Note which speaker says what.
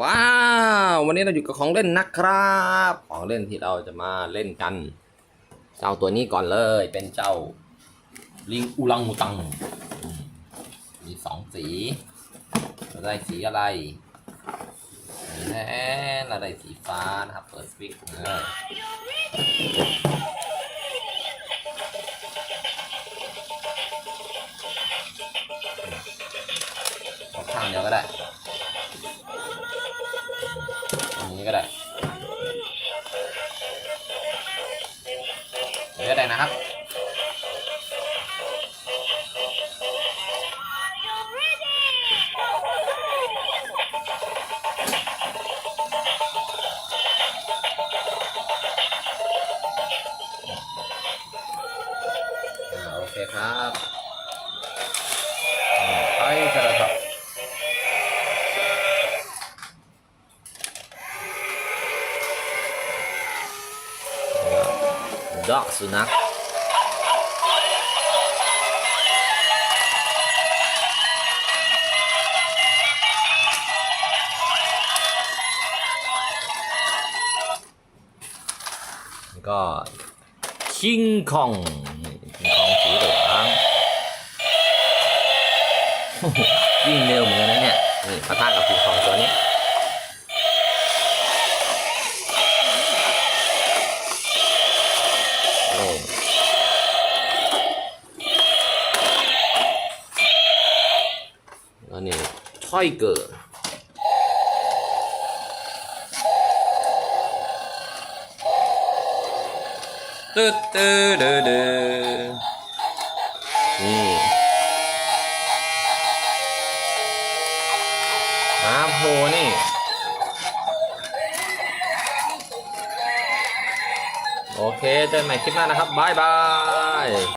Speaker 1: ว้าว วันนี้เราอยู่กับของเล่นนะครับ ของเล่นที่เราจะมาเล่นกัน เจ้าตัวนี้ก่อนเลย เป็นเจ้า ลิงอุลังอุตัง มีสองสี เราได้สีอะไรนี่แน่เราได้สีฟ้านะครับ เปิดสวิตช์เลยข้างเดียวก็ได้ นะครับ โอเคครับไปกันเลยครับดอกสุนัข ก็คิงคองคิงคองสีเหลืองวิ่งเร็วเหมือนกันนะเนี่ยนี่ปะทะกับคิงคองตัวนี้โอ้แล้วนี่ทอยเกอ ตึ๊ดตึ๊ดเด้อนี่มาโพนี่โอเคเจอกันใหม่คลิปหน้านะครับ บ๊ายบาย